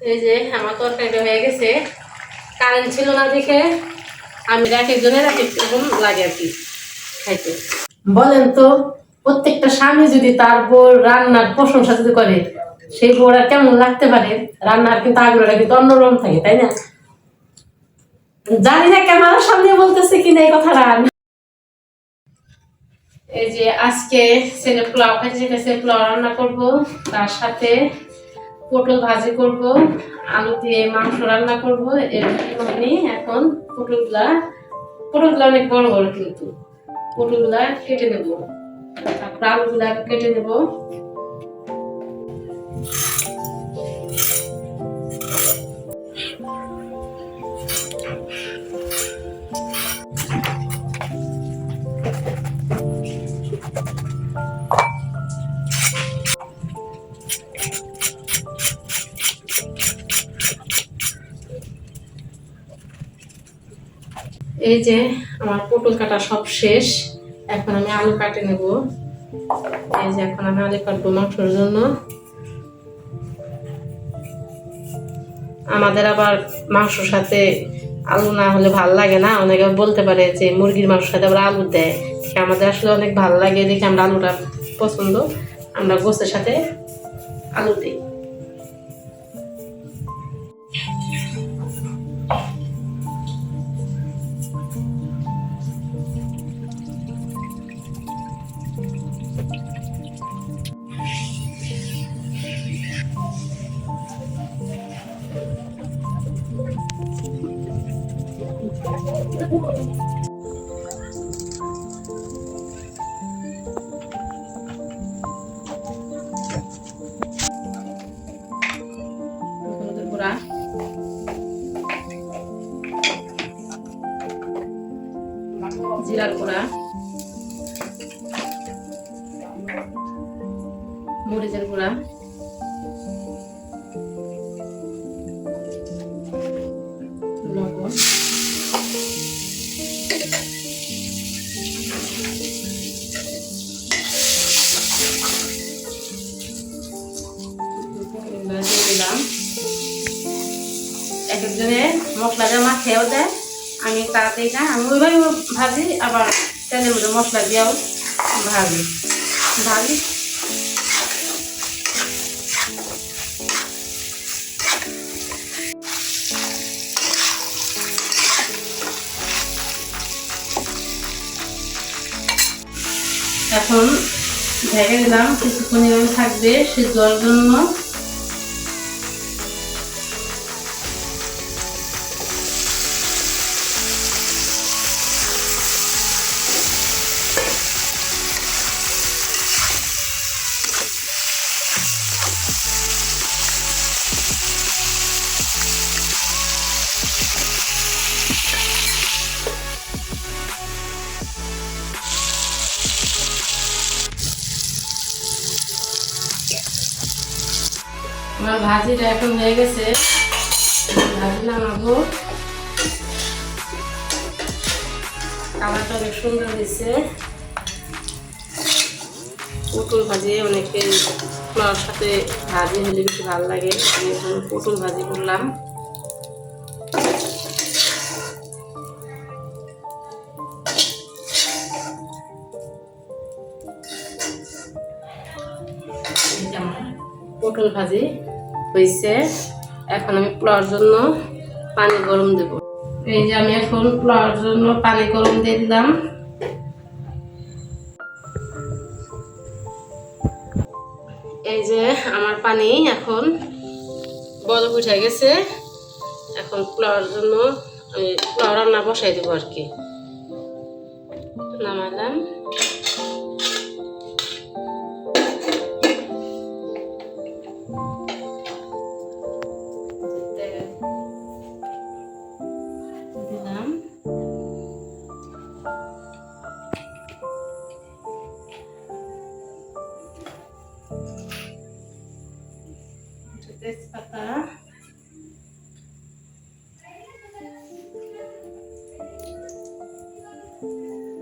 এই যে, আমার তরকারিটা হয়ে গেছে। কারেন্ট ছিল না দেখে আমি এক একজনের এক এক রকম লাগে আর কি, খাইতে। বলেন তো, প্রত্যেকটা স্বামী যদি তার বউর রান্নার প্রশংসা যদি করে, সেই বউরা কেমন লাগতে পারে? রান্নার কিন্তু আগ্রহটা কিন্তু অন্যরকম থাকে, তাই না? জানি না ক্যামেরার সামনে বলতেছে কিনা এই কথাটা। এই যে, আজকে ছেলে পোলাও খাইতে যেতেছে, পোলাও রান্না করব, তার সাথে পটল ভাজি করব, আলু দিয়ে মাংস রান্না করব আমি এখন পটলগুলা পটলগুলা অনেক বড় বড় কিন্তু। পটলগুলা কেটে নেব। তারপর আলুগুলা কেটে নেব। এই যে আমার পটল কাটা সব শেষ, এখন আমি আলু কাটে নেব। এই যে এখন আমি আলু কাটবো মাংসের জন্য। আমাদের আবার মাংসর সাথে আলু না হলে ভালো লাগে না। অনেকে বলতে পারে যে মুরগির মাংসের সাথে আবার আলু দেয়। আমাদের আসলে অনেক ভালো লাগে দেখে আমরা আলুটা পছন্দ। আমরা গোস্তের সাথে আলু দিই। 我。একজনে মশলা দিয়ে মাখিয়েও দেয় আমি তাড়াতাড়ি না আমি ওইভাবে ভাজি, আবার তেলের মধ্যে মশলা দিয়েও ভাজি। ভাজি। এখন ঢেকে দিলাম, কিছুক্ষণ থাকবে সিদ্ধর জন্য। ভাজিটা এখন হয়ে গেছে। ভাজি নামাবো কালারটা অনেক সুন্দর হয়েছে। পটল ভাজি, অনেকে পোলাওর সাথে ভাজি হলে বেশি ভালো লাগে। আমি পটল ভাজি করলাম। পটল ভাজি। হয়েছে। এখন আমি পোলাওর জন্য পানি গরম দেব। এই যে আমি এখন পোলাওর জন্য পানি গরম দিয়ে দিলাম। এই যে আমার পানি এখন বরফ উঠে গেছে। এখন পোলাওর জন্য আমি পোলাও রান্না বসাই দেবো আর কি। নামালাম।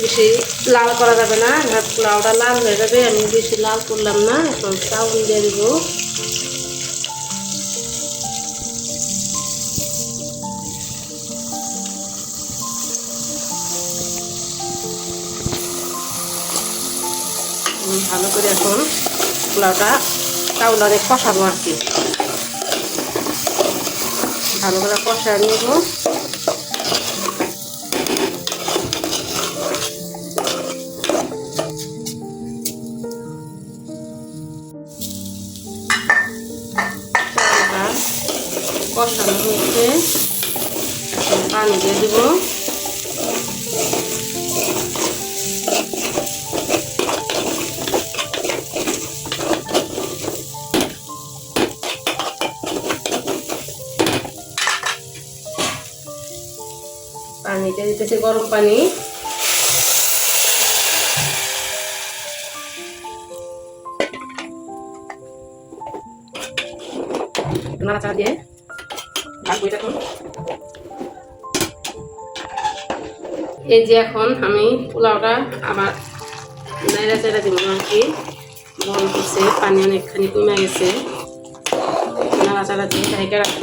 বেশি লাল করা যাবে না পোলাওটা লাল হয়ে যাবে, আমি বেশি লাল করলাম না, এখন চাউল দিয়ে দিব। ভালো করে এখন পোলাওটা চাউল অনেক কষাবো আর কি। ভালো করে কষা নেব। কষানো হয়েছে। পানি দিয়ে দিব। পানিতে দিতেছে গরম পানি। নাড়াচাড়া দিয়ে। এই যে এখন আমি পোলাওটা আবার নাইরা চাইরা দিব আর কি। বল করছে পানি অনেকখানি কমে গেছে। নাড়াচাড়া দিয়ে ঢাইকে রাখব।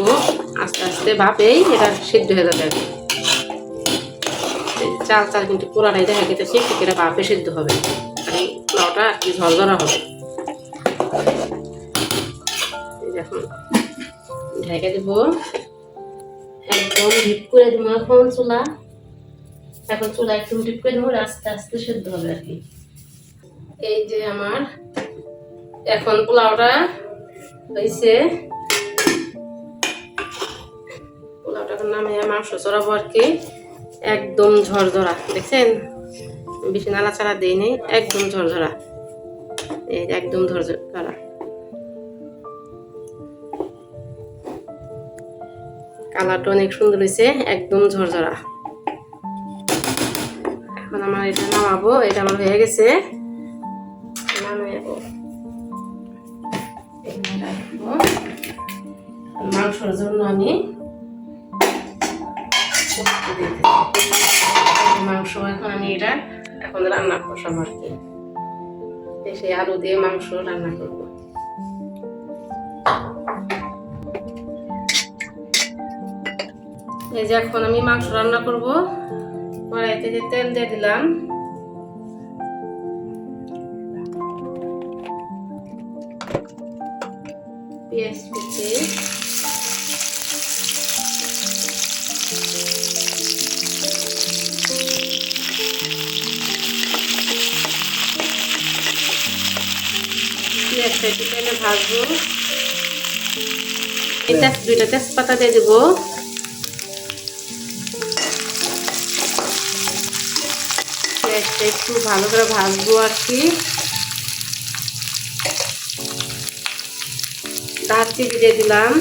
আস্তে আস্তে ভাপেই এটা সিদ্ধ হয়ে যাবে আর কি। চাল চাল কিন্তু পুরাটাই দেখা গেছে ঠিক এটা ভাপে সিদ্ধ হবে। আর এই পোলাওটা আর কি ঝরঝরা হবে। এই দেখুন ঢেকে দেব। একদম ডিপ করে দেবো এখন চুলা। এখন চুলা একটু ডিপ করে দেবো আস্তে আস্তে সেদ্ধ হবে আর কি। এই যে আমার এখন পোলাওটা হয়েছে। পোলাওটা নামে মাংস চড়াবো আর কি। একদম ঝরঝরা, দেখছেন? বেশি নাড়াচাড়া দিই নেই, একদম ঝরঝরা। এই একদম ঝরঝরা। কালারটা অনেক সুন্দর হয়েছে, একদম ঝরঝরা। এখন আমার এটা নামাবো, এটা আমার হয়ে গেছে। মাংসর জন্য আমি মাংস এখন আমি এটা এখন রান্না বসাবো আর কি এসে আলু দিয়ে মাংস রান্না করব। এই যে এখন আমি মাংস রান্না করব। কড়াইতে যে তেল দিয়ে দিলাম। পেঁয়াজ কুচি। পেঁয়াজটা একটু তেলে ভাজবো। এটা দুইটা তেজপাতা দিয়ে দেবো। একটু ভালো করে ভাজবো আর কি। দারচিনি দিয়ে দিলাম।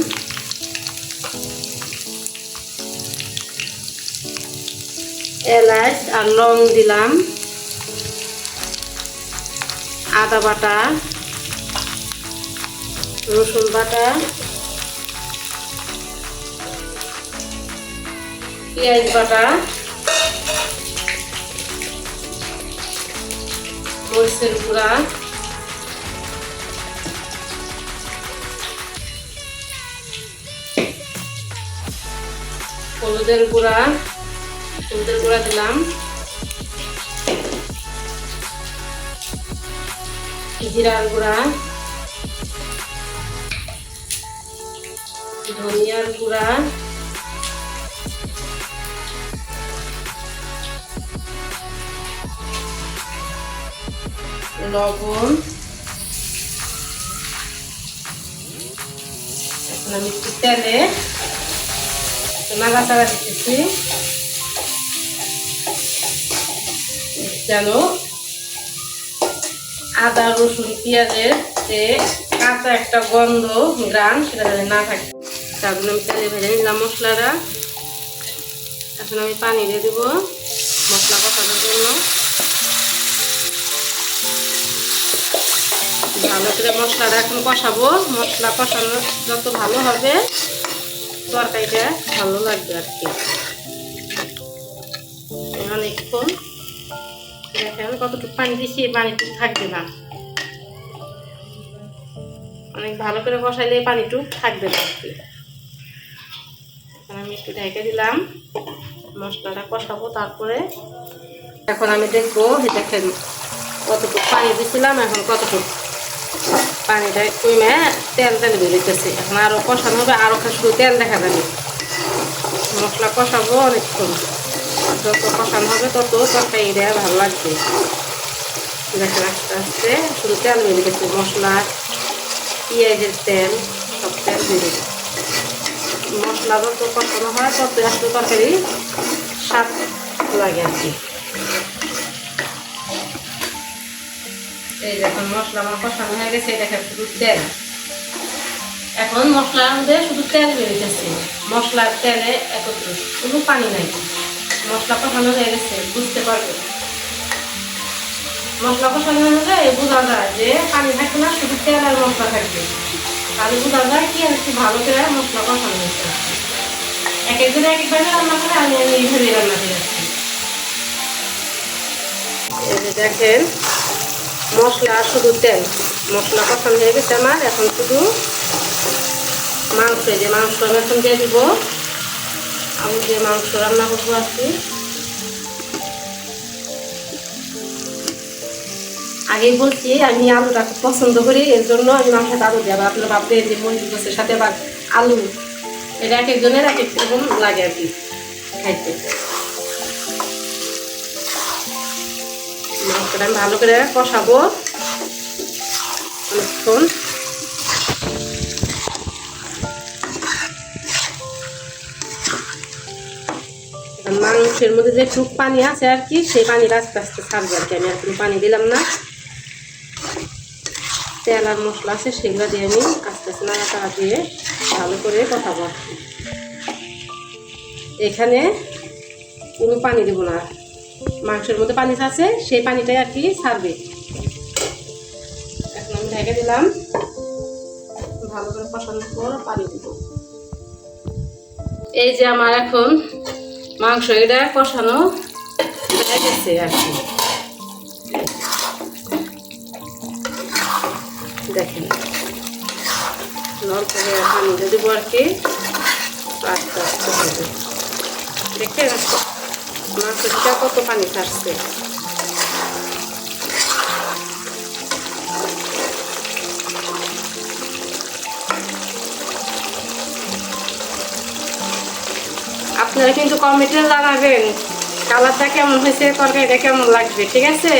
এলাচ আর লং দিলাম। আদা বাটা, রসুন বাটা, পেঁয়াজ বাটা। মরিচের গুঁড়া হলুদের গুঁড়া হলুদের গুঁড়া দিলাম। জিরার গুঁড়া ধনিয়ার গুঁড়া লবণ। এখন আমি একটু তেলে নাড়াচাড়া দিতেছি। যেন আদা, রসুন, পেঁয়াজের যে কাঁচা একটা গন্ধ গ্রাম সেটা যেন না থাকে। তার জন্য আমি তেলে ভেজে নিলাম মশলাটা। এখন আমি পানি দিয়ে দেবো মশলা কষানোর জন্য। ভালো করে মশলাটা এখন কষাবো। মশলা কষানো যত ভালো হবে, তরকারিটা ভালো লাগবে আর কি। অনেকক্ষণ। দেখেন কতটুকু পানি এই পানিটুকু থাকবে না। অনেক ভালো করে এই পানিটুকু থাকবে না আর কি। আমি একটু ঢেকে দিলাম। মশলাটা কষাবো তারপরে। এখন আমি দেখব দেখেন কতটুকু পানি দিছিলাম, এখন কতটুকু পানিটা কমে তেল তেল বেরোতেছে এখন আরও কষানো হবে আরও শুধু তেল দেখা যাবে। মশলা কষাবো অনেকক্ষণ। যত কষানো হবে তত তরকারি তরকারিটা ভালো লাগবে। দেখেন আস্তে আস্তে শুধু তেল বেরিয়ে গেছে মশলা, পেঁয়াজের তেল, সব তেল বেরিয়ে মশলা যত কষানো হয় তত একটু তরকারি স্বাদ লাগে আর কি। এই দেখুন মশলা আমার হয়ে গেছে এটা শুধু তেল। এখন মশলার মধ্যে শুধু তেল বেরিয়েছে। মশলার তেলে একত্র কোনো পানি নাই। মশলা কষানো হয়ে গেছে, বুঝতে পারবে? মশলা কষানো হলে বোঝা যায় যে পানি থাকবে না, শুধু তেল আর মশলা থাকবে। তাহলে বোঝা যায় কি আর কি ভালো করে মশলা কষানো হয়েছে। এক একদিন এক একভাবে রান্না করে, আমি আমি এইভাবে রান্না করে দেখেন মশলা শুধু তেল। মশলা কষানো হয়ে গেছে আমার। এখন শুধু মাংস যে মাংস আমি এখন দিয়ে দিব। আমি যে মাংস রান্না করব আজকে। আগেই বলছি, আমি আলুটা খুব পছন্দ করি, এর জন্য আমি মাংসটা আলু আবার আপনার ভাববেন যে মন্দির গোছের সাথে আলু। এটা এক একজনের এক এক রকম লাগে আর কি, খাইতে। আমি ভালো করে কষাবো। অনেকক্ষণ। মাংসের মধ্যে যে টুক পানি আছে আর কি, সেই পানিটা আস্তে আস্তে ছাড়বে আর কি। আমি আর কোনো পানি দিলাম না। তেল আর মশলা আছে, সেগুলো দিয়ে আমি আস্তে আস্তে নাড়াচাড়া দিয়ে ভালো করে কষাবো এখানে কোনো পানি দেবো না। মাংসের মধ্যে পানি আছে, সেই পানিটাই আর কি ছাড়বে। এখন আমি ঢেকে দিলাম। ভালো করে কষানোর পর পানি দিব। এই যে আমার এখন মাংস এটা কষানো হয়ে গেছে আর কি। দেখেন। নরম করে পানি দেবো আর কি। আস্তে আস্তে মাংসটা কত পানি ছাড়ছে আপনারা কিন্তু কমেন্টে জানাবেন কালারটা কেমন হয়েছে তরকারিটা কেমন লাগবে ঠিক আছে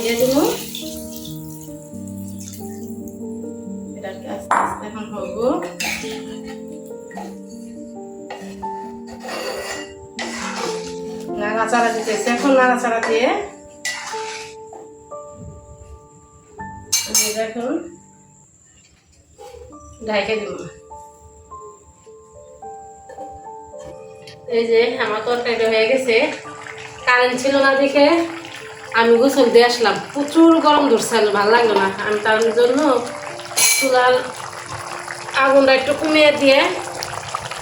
দিয়ে দেবো। এখন হব? নাড়াচাড়া দিতেছে। এখন নাড়াচাড়া দিয়ে এখন ঢাইকে দিব। এই যে আমার তরকারিটা হয়ে গেছে। কারেন্ট ছিল না দেখে আমি গোসল দিয়ে আসলাম। প্রচুর গরম ধরছিল ভালো লাগল না। আমি তার জন্য চুলার আগুনটা একটু কমিয়ে দিয়ে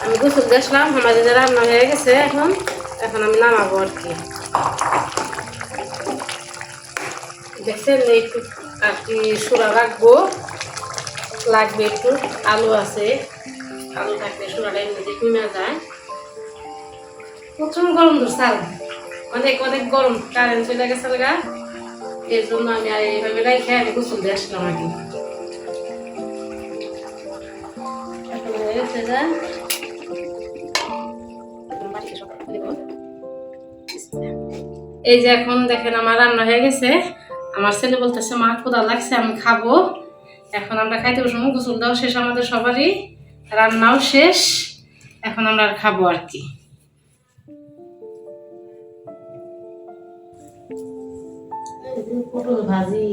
আমি গোসল দিয়ে আসলাম। আমাদের রান্না হয়ে গেছে এখন এখন আমি নামাবো আর কি। দেখছেন একটু আর কি সুরা রাখব? লাগবে একটু। আলু আছে। আলু থাকলে সুরাটা এমনিতে কমে যায়। প্রচুর গরম ধরছে অনেক অনেক গরম কারেন্ট চলে গেছে গা। এর জন্য আমি আর এইভাবে রেখে আমি গোসল দিয়ে আসলাম যা এই যে এখন দেখেন আমার রান্না হয়ে গেছে। আমার ছেলে বলতেছে, মা ক্ষুদা লাগছে, আমি খাব। এখন আমরা খাইতে বসবো। গোসল দেওয়া শেষ আমাদের সবারই। রান্নাও শেষ। এখন আমরা আর খাব আর কি। পটল ভাজি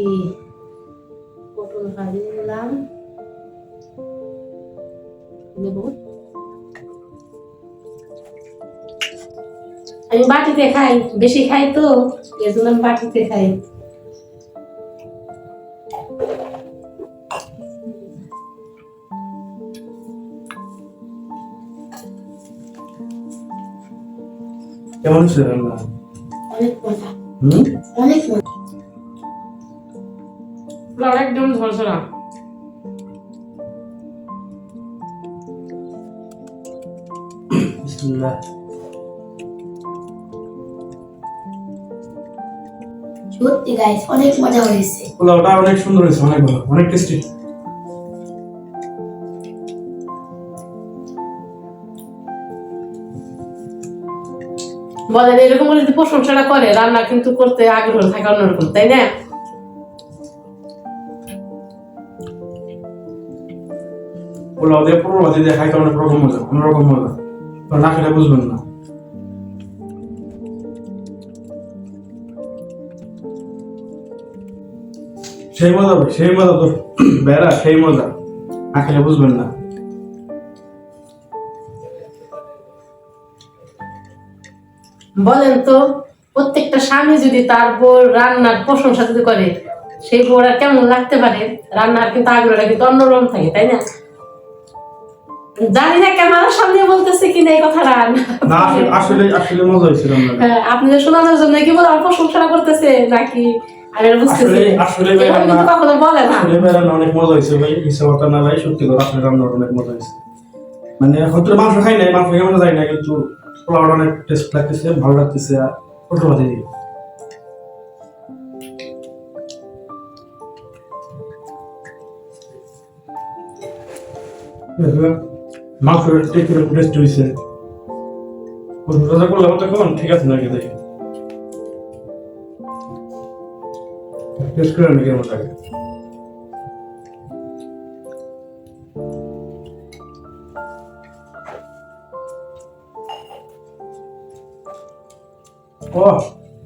পটল ভাজি নিলাম। দেবো আমি বাটিতে খাই বেশি খাই তো এর জন্য আমি বাটিতে খাই। কেমন হচ্ছে রান্না? অনেক মজা। হুম। অনেক মজা একদম ঝরঝরা বিসমিল্লাহ সত্যি গাইস অনেক মজা হয়েছে। পোলাওটা অনেক সুন্দর হয়েছে অনেক ভালো অনেক টেস্টি বলেন, এরকম করে যদি প্রশংসাটা করে, রান্না কিন্তু করতে আগ্রহ থাকে অন্যরকম, তাই না? না সেই মজা সেই মজা তো, বেড়া, সেই মজা। না খেলে বুঝবেন না। বলেন তো প্রত্যেকটা স্বামী যদি তার বউ রান্নার প্রশংসা যদি করে সেই বউরা কেমন লাগতে পারে? রান্নার কিন্তু আগ্রহটা কিন্তু অন্যরকম থাকে তাই না? জানি না ক্যামেরার সামনে বলতেছে কিনা এই কথাটা। আসলে- আসলে মজা হয়েছিল হ্যাঁ, আপনি শোনানোর জন্য কি বলে করতেছে নাকি? মানে হয়তো মাংস খাই নাই মাংস কেমন যাই না কিন্তু পোলাওটা অনেক টেস্ট লাগতেছে, ভালো লাগতেছে, আর ভাজি টেস্ট হয়েছে ঠিক আছে নাকি দেখি। নাকি কেমন লাগে? ও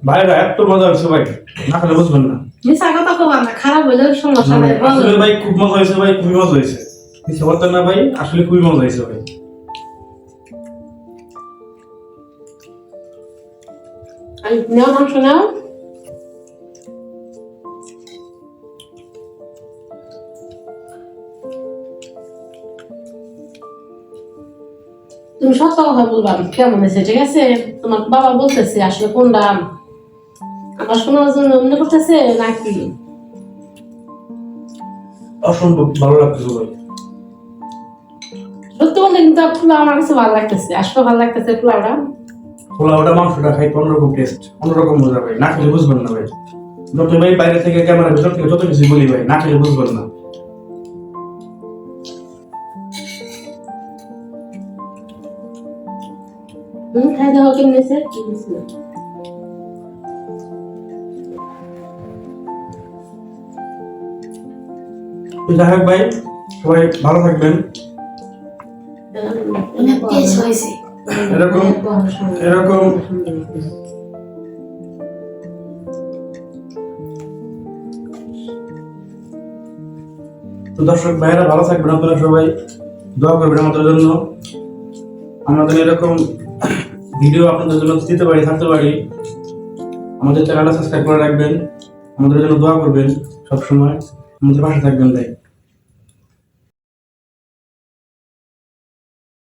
ভাইরা এত মজা হয়েছে ভাই। না খেলে বুঝবেন না। মিশা কথা কবা না খারাপ হলে সমস্যা নাই আসলে ভাই খুব মজা হয়েছে ভাই খুবই মজা হয়েছে। কিছু বলতে না ভাই আসলে খুবই মজা হয়েছে ভাই। আমি নেওয়া মাংস নাও। তুমি সত্য কথা বলবা কেমন হয়েছে ঠিক আছে? তোমার বাবা বলতেছে আসলে কোনটা? আমার শোনার জন্য মনে করতেছে নাকি? অসম্ভব ভালো লাগতেছে ভাই। সত্যি বলতে কিন্তু পোলাও আমার কাছে ভালো লাগতেছে। আসলে ভালো লাগতেছে পোলাওটা। পোলাওটা মাংসটা খাইতে অন্যরকম টেস্ট অন্যরকম মজা ভাই। না খেলে বুঝবেন না ভাই। যত ভাই বাইরে থেকে ক্যামেরা ভিতর থেকে যত কিছু বলি ভাই না খেলে বুঝবেন না। যাই হোক ভাই সবাই ভালো থাকবেন এরকম এরকম তো দর্শক ভাইয়েরা ভালো থাকবেন আপনারা সবাই দোয়া করবেন আমাদের জন্য আমাদের এরকম ভিডিও আপনাদের জন্য দিতে পারি থাকতে পারি, আমাদের চ্যানেলটা সাবস্ক্রাইব করে রাখবেন, আমাদের জন্য দোয়া করবেন সবসময়। আমাদের পাশে থাকবেন তাই।